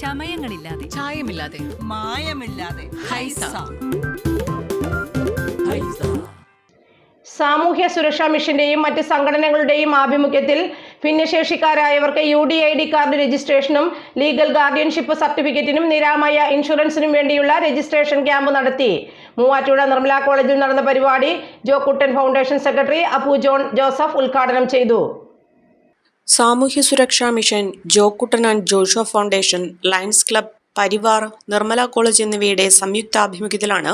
ചമയങ്ങളില്ലാതെ. ചായമില്ലാതെ. മായമില്ലാതെ. ഹൈസ. സാമൂഹ്യ സുരക്ഷാ മിഷന്റെയും മറ്റ് സംഘടനകളുടെയും ആഭിമുഖ്യത്തിൽ ഭിന്നശേഷിക്കാരായവർക്ക് U D I D card രജിസ്ട്രേഷനും ലീഗൽ ഗാർഡിയൻഷിപ്പ് സർട്ടിഫിക്കറ്റിനും നിരാമയ ഇൻഷുറൻസിനും വേണ്ടിയുള്ള രജിസ്ട്രേഷൻ ക്യാമ്പ് നടത്തി. മൂവാറ്റുപുഴ നിർമ്മല കോളേജിൽ നടന്ന പരിപാടി Jo Kuttan foundation secretary Appu John Joseph ഉദ്ഘാടനം ചെയ്തു. സാമൂഹ്യ സുരക്ഷാ mission Jokuttan and Josho foundation lions club Parivar Nirmala college എന്നിവയുടെ സംയുക്താഭിമുഖ്യത്തിലാണ്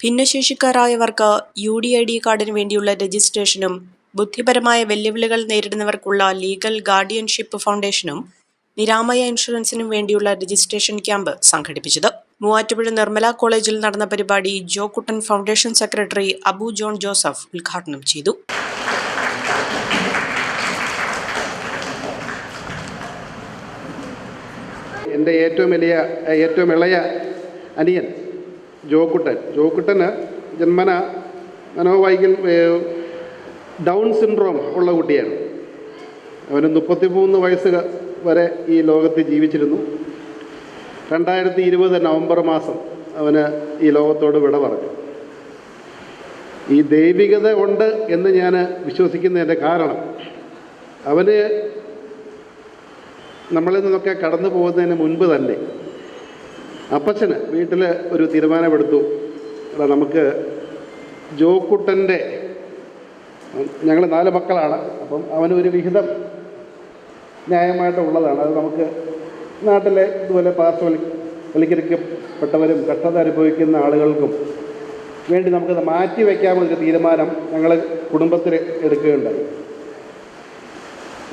ഭിന്നശേഷിക്കാരായവർക്ക് യു ഡി ഐ ഡി കാർഡിന് വേണ്ടിയുള്ള രജിസ്ട്രേഷനും ബുദ്ധിപരമായ വെല്ലുവിളികൾ നേരിടുന്നവർക്കുള്ള ലീഗൽ ഗാർഡിയൻഷിപ്പ് ഫൗണ്ടേഷനും നിരാമയ ഇൻഷുറൻസിനും വേണ്ടിയുള്ള രജിസ്ട്രേഷൻ ക്യാമ്പ് സംഘടിപ്പിച്ചത്. മൂവാറ്റുപുഴ നിർമ്മല കോളേജിൽ നടന്ന പരിപാടി Jokuttan foundation secretary Abu John Joseph ഉദ്ഘാടനം ചെയ്തു. എന്റെ ഏറ്റവും വലിയ ഏറ്റവും ഇളയ അനിയൻ ജോക്കുട്ടൻ. ജോക്കുട്ടന് ജന്മന മനോവൈകൽ ഡൗൺ സിൻഡ്രോം ഉള്ള കുട്ടിയാണ്. അവന് മുപ്പത്തിമൂന്ന് വയസ്സ് വരെ ഈ ലോകത്ത് ജീവിച്ചിരുന്നു. രണ്ടായിരത്തി ഇരുപത് നവംബർ മാസം അവന് ഈ ലോകത്തോട് വിട പറഞ്ഞു. ഈ ദൈവികത ഉണ്ട് എന്ന് ഞാൻ വിശ്വസിക്കുന്നതിന്റെ കാരണം അവന് നമ്മളിൽ നിന്നൊക്കെ കടന്നു പോകുന്നതിന് മുൻപ് തന്നെ അപ്പച്ചന് വീട്ടിൽ ഒരു തീരുമാനമെടുത്തു. എടാ നമുക്ക് ജോക്കുട്ടന്റെ ഞങ്ങൾ നാല് മക്കളാണ് അപ്പം അവനൊരു വിഹിതം ന്യായമായിട്ട് ഉള്ളതാണ്. അത് നമുക്ക് നാട്ടിലെ ഇതുപോലെ പാർശ്വവൽ വൽക്കരിക്കപ്പെട്ടവരും കഷ്ടത അനുഭവിക്കുന്ന ആളുകൾക്കും വേണ്ടി നമുക്കത് മാറ്റി വയ്ക്കാമെന്നൊരു തീരുമാനം ഞങ്ങൾ കുടുംബത്തിൽ എടുക്കുകയുണ്ടായി.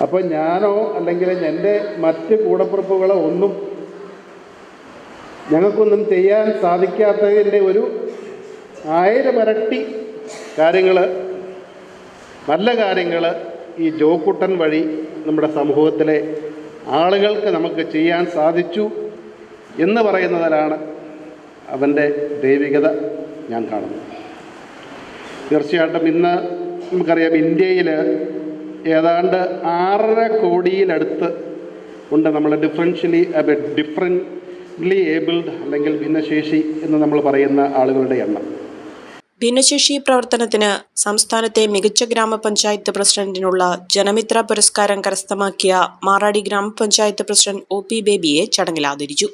അപ്പോൾ ഞാനോ അല്ലെങ്കിൽ എന്റെ മറ്റ് കൂടപ്പുറപ്പുകളോ ഒന്നും ഞങ്ങൾക്കൊന്നും ചെയ്യാൻ സാധിക്കാത്തതിന്റെ ഒരു ആയിരം ഇരട്ടി കാര്യങ്ങൾ നല്ല കാര്യങ്ങൾ ഈ ജോക്കുട്ടൻ വഴി നമ്മുടെ സമൂഹത്തിലെ ആളുകൾക്ക് നമുക്ക് ചെയ്യാൻ സാധിച്ചു എന്ന് പറയുന്നതിലാണ് അവന്റെ ദൈവികത ഞാൻ കാണുന്നത്. തീർച്ചയായിട്ടും ഇന്ന് നമുക്കറിയാം ഇന്ത്യയിൽ ഏതാണ്ട് ആറര കോടിയിലടുത്ത് ഉണ്ട് നമ്മൾ ഡിഫറൻഷ്യലി ഡിഫറന്റ്ലി ഏബിൾഡ് അല്ലെങ്കിൽ ഭിന്നശേഷി എന്ന് നമ്മൾ പറയുന്ന ആളുകളുടെ എണ്ണം. ഭിന്നശേഷി പ്രവർത്തനത്തിന് സംസ്ഥാനത്തെ മികച്ച ഗ്രാമപഞ്ചായത്ത് പ്രസിഡന്റിനുള്ള ജനമിത്ര പുരസ്കാരം കരസ്ഥമാക്കിയ മാറാടി ഗ്രാമപഞ്ചായത്ത് പ്രസിഡന്റ് ഒ പി ബേബിയെ ചടങ്ങിൽ ആദരിച്ചു.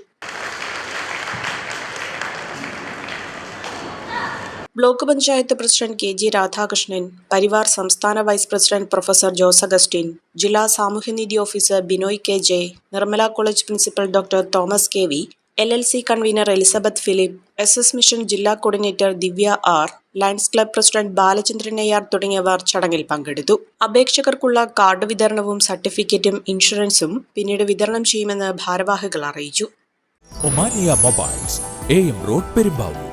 Block panchayat president K G Radhakrishnan Parivar സംസ്ഥാന vice president professor Jose Augustine ജില്ലാ സാമൂഹ്യനീതി officer Binoy K J Nirmala college principal doctor Thomas K V L L C convener Elizabeth Philip S S mission ജില്ലാ coordinator Divya R lions club president Balachandran Iyer തുടങ്ങിയവർ ചടങ്ങിൽ പങ്കെടുത്തു. അപേക്ഷകർക്കുള്ള card വിതരണവും സർട്ടിഫിക്കറ്റും ഇൻഷുറൻസും പിന്നീട് വിതരണം ചെയ്യുമെന്ന് ഭാരവാഹികൾ അറിയിച്ചു. Mobiles M road Perumbavoor.